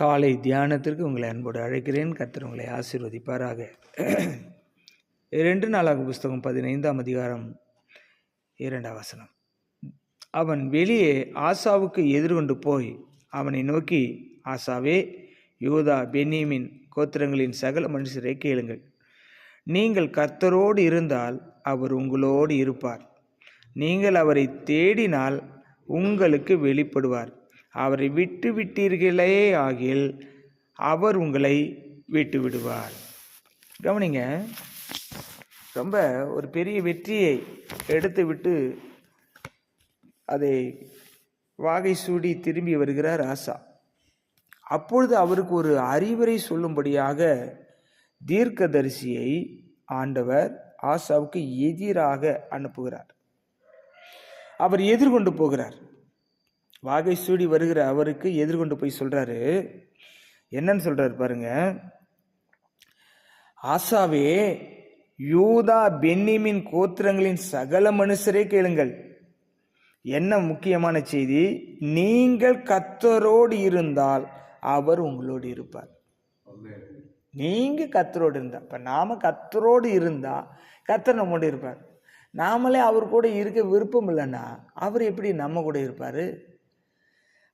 காலை தியானத்திற்கு உங்களை அன்போடு அழைக்கிறேன். கர்த்தர் உங்களை ஆசீர்வதிப்பாராக. ரெண்டு நாளாக புஸ்தகம் பதினைந்தாம் அதிகாரம் இரண்டாம் வசனம். அவன் வெளியே ஆசாவுக்கு எதிர்கொண்டு போய் அவனை நோக்கி ஆசாவே யூதா பென்னியமின் கோத்திரங்களின் சகல மனுஷரை கேளுங்கள். நீங்கள் கர்த்தரோடு இருந்தால் அவர் உங்களோடு இருப்பார். நீங்கள் அவரை தேடினால் உங்களுக்கு வெளிப்படுவார். அவரை விட்டு விட்டீர்களே ஆகில் அவர் உங்களை விட்டு விடுவார். கவனிங்க ரொம்ப ஒரு பெரிய வெற்றியை எடுத்து விட்டு அதை வாகை சூடி திரும்பி வருகிறார் ஆசா. அப்பொழுது அவருக்கு ஒரு அறிவுரை சொல்லும்படியாக தீர்க்கதரிசியை ஆண்டவர் ஆசாவுக்கு எதிராக அனுப்புகிறார். அவர் எதிர்கொண்டு போகிறார். வாகை சூடி வருகிற அவருக்கு எதிர்கொண்டு போய் சொல்கிறாரு என்னன்னு சொல்கிறாரு பாருங்க. ஆசாவே யூதா பென்னிமின் கோத்திரங்களின் சகல மனுஷரே கேளுங்கள். என்ன முக்கியமான செய்தி? நீங்கள் கத்தரோடு இருந்தால் அவர் உங்களோடு இருப்பார். நீங்க கத்தரோடு இருந்தா இப்ப நாம கத்தரோடு இருந்தா கத்தர் நம்மோடு இருப்பார். நாமளே அவர் கூட இருக்க விருப்பம் இல்லைன்னா அவர் எப்படி நம்ம கூட இருப்பாரு?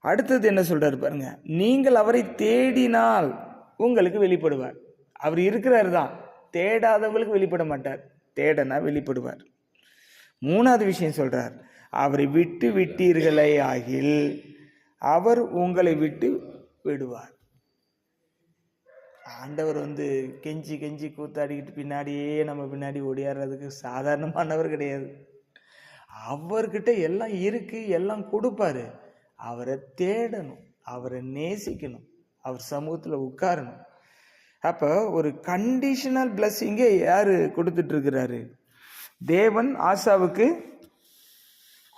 அடுத்தது என்ன சொல்கிறார் பாருங்க. நீங்கள் அவரை தேடினால் உங்களுக்கு வெளிப்படுவார். அவர் இருக்கிறார் தான். தேடாதவங்களுக்கு வெளிப்பட மாட்டார். தேடனா வெளிப்படுவார். மூணாவது விஷயம் சொல்கிறார் அவரை விட்டு விட்டீர்களே ஆகில் அவர் உங்களை விட்டு விடுவார். ஆண்டவர் வந்து கெஞ்சி கெஞ்சி கூத்தாடிக்கிட்டு பின்னாடியே நம்ம பின்னாடி ஓடியாடுறதுக்கு சாதாரணமானவர் கிடையாது. அவர்கிட்ட எல்லாம் இருக்கு எல்லாம் கொடுப்பாரு. அவரை தேடணும் அவரை நேசிக்கணும் அவர் சமூகத்தில் உட்காரணும். அப்போ ஒரு கண்டிஷனல் பிளஸ்ஸிங்கை யார் கொடுத்துட்டு இருக்கிறாரு? தேவன் ஆசாவுக்கு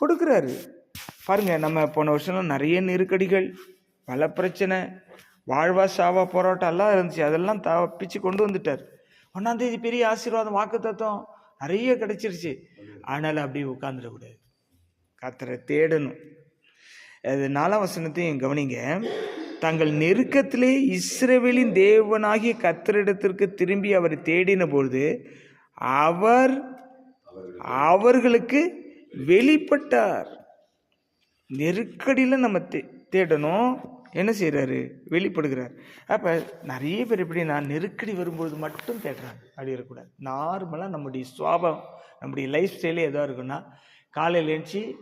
கொடுக்குறாரு. பாருங்க நம்ம போன வருஷம்லாம் நிறைய நெருக்கடிகள் பல பிரச்சனை வாழ்வா சாவா போராட்டம் எல்லாம் இருந்துச்சு. அதெல்லாம் தப்பிச்சு கொண்டு வந்துட்டார். ஒன்றாம் தேதி பெரிய ஆசீர்வாதம் வாக்கு தத்துவம் நிறைய கிடைச்சிருச்சு. ஆனாலும் அப்படியே உட்காந்துடக்கூடாது கத்தரை தேடணும். அது நாலாம் வசனத்தையும் கவனிங்க. தங்கள் நெருக்கத்திலே இஸ்ரேவேலின் தேவனாகிய கத்தரிடத்திற்கு திரும்பி அவரை தேடின பொழுது அவர் அவர்களுக்கு வெளிப்பட்டார். நெருக்கடியில் நம்ம தே தேடணும். என்ன செய்கிறாரு வெளிப்படுகிறார். அப்போ நிறைய பேர் எப்படின்னா நெருக்கடி வரும்பொழுது மட்டும் தேடுறாங்க. அப்படி இருக்கக்கூடாது. நார்மலாக நம்முடைய சுவாபம் நம்முடைய லைஃப் ஸ்டைலே எதாக இருக்குன்னா காலையில் எழுந்துச்சி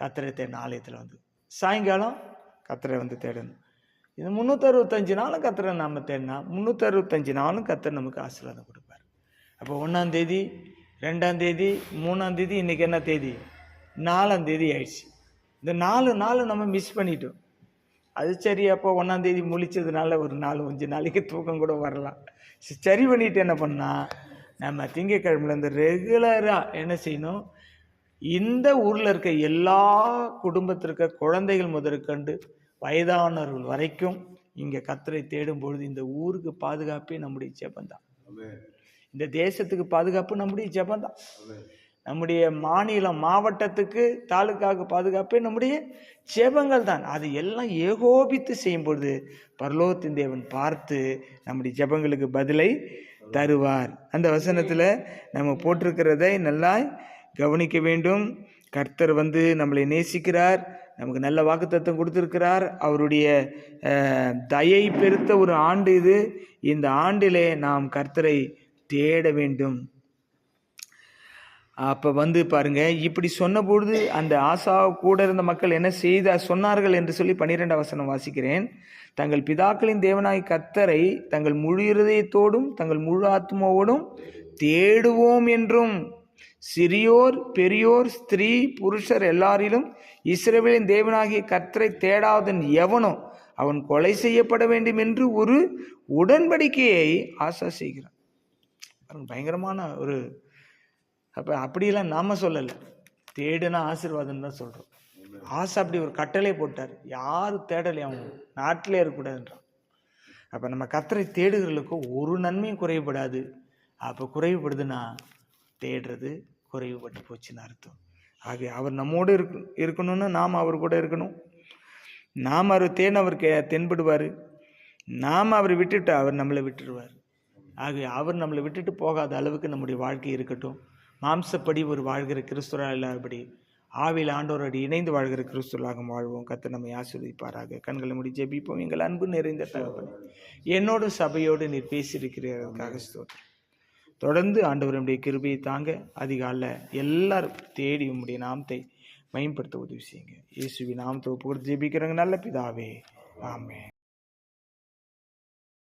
கத்திரை ஆலயத்தில் வந்து. சாயங்காலம் கத்திரை வந்து தேடணும். இது முந்நூற்றறுபத்தஞ்சு நாளும் கத்திரை நம்ம தேடினா முந்நூற்றறுபத்தஞ்சு நாளும் கத்திரை நமக்கு ஆசீர்வாதம் கொடுப்பார். அப்போ ஒன்றாம் தேதி ரெண்டாம் தேதி மூணாம் தேதி இன்றைக்கி என்ன தேதி? நாலாம் தேதி ஆயிடுச்சு. இந்த நாலு நாள் நம்ம மிஸ் பண்ணிட்டோம். அது சரி அப்போ ஒன்றாம் தேதி முழிச்சதுனால ஒரு நாலு அஞ்சு நாளைக்கு தூக்கம் கூட வரலாம். சரி பண்ணிவிட்டு என்ன பண்ணால் நம்ம திங்கக்கிழமையிலேருந்து ரெகுலராக என்ன செய்யணும்? இந்த ஊரில் இருக்க எல்லா குடும்பத்திற்க குழந்தைகள் முதற்கண்டு வயதானவர்கள் வரைக்கும் இங்கே கத்தரை தேடும் பொழுது இந்த ஊருக்கு பாதுகாப்பே நம்முடைய ஜெபந்தான். இந்த தேசத்துக்கு பாதுகாப்பு நம்முடைய ஜெபந்தான். நம்முடைய மாநிலம் மாவட்டத்துக்கு தாலுக்காவுக்கு பாதுகாப்பே நம்முடைய ஜெபங்கள் தான் அது எல்லாம் ஏகோபித்து செய்யும் பொழுது பரலோகத்தின் தேவன் பார்த்து நம்முடைய ஜெபங்களுக்கு பதிலை தருவார். அந்த வசனத்தில் நம்ம போட்டிருக்கிறதை நல்லா கவனிக்க வேண்டும். கர்த்தர் வந்து நம்மளை நேசிக்கிறார். நமக்கு நல்ல வாக்குத்தத்தம் கொடுத்துருக்கிறார். அவருடைய தயை பெருத்த ஒரு ஆண்டு இது. இந்த ஆண்டிலே நாம் கர்த்தரை தேட வேண்டும். அப்போ வந்து பாருங்க இப்படி சொன்னபொழுது அந்த ஆசா கூட இருந்த மக்கள் என்ன செய்த சொன்னார்கள் என்று சொல்லி பன்னிரெண்டாம் வசனம் வாசிக்கிறேன். தங்கள் பிதாக்களின் தேவனாய் கத்தரை தங்கள் முழு இருதயத்தோடும் தங்கள் முழு ஆத்மாவோடும் தேடுவோம் என்றும் சிறியோர் பெரியோர் ஸ்திரீ புருஷர் எல்லாரிலும் இஸ்ரவேலின் தேவனாகிய கத்தரை தேடாதன் எவனோ அவன் கொலை செய்யப்பட வேண்டும் என்று ஒரு உடன்படிக்கையை ஆசா செய்கிறான். பயங்கரமான ஒரு அப்போ அப்படியெல்லாம் நாம் சொல்லலை. தேடுனா ஆசீர்வாதம் தான் சொல்கிறோம் ஆசை அப்படி ஒரு கட்டளை போட்டார். யார் தேடலையும் அவங்க நாட்டிலே இருக்கக்கூடாதுன்றான். அப்போ நம்ம கத்தரை தேடுகிறவர்களுக்கும் ஒரு நன்மையும் குறைபடாது. அப்போ குறைவுபடுதுன்னா தேடுறது குறைவுபட்டு போச்சுன்னு அர்த்தம். ஆகவே அவர் நம்மோடு இருக்கு இருக்கணும்னா நாம் அவர் கூட இருக்கணும். நாம் அவர் தேன் அவர் கே தென்படுவார். நாம் அவரை விட்டுட்டு அவர் நம்மளை விட்டுருவார். ஆகவே அவர் நம்மளை விட்டுட்டு போகாத அளவுக்கு நம்முடைய வாழ்க்கை இருக்கட்டும். மாம்சப்படி ஒரு வாழ்கிற கிறிஸ்துவராக இல்லாதபடி ஆவியில் ஆண்டவரோடு இணைந்து வாழ்கிற கிறிஸ்துவலாக வாழ்வோம். கத்தை நம்மை ஆசிரியப்பாராக கண்களை முடி ஜெபிப்போம். எங்கள் அன்பு நிறைந்த தகவல் என்னோட சபையோடு நீர் பேசியிருக்கிறதற்காக ஸ்தோத்திரம். தொடர்ந்து ஆண்டவருடைய கிருபையை தாங்க அதிகாலில் எல்லாரும் தேடி உம்முடைய நாமத்தை மேம்படுத்த உதவி செய்யுங்க. இயேசுவி நாமத்தை ஒப்புக்கொடுத்து ஜெபிக்கிறவங்க நல்ல பிதாவே. ஆமே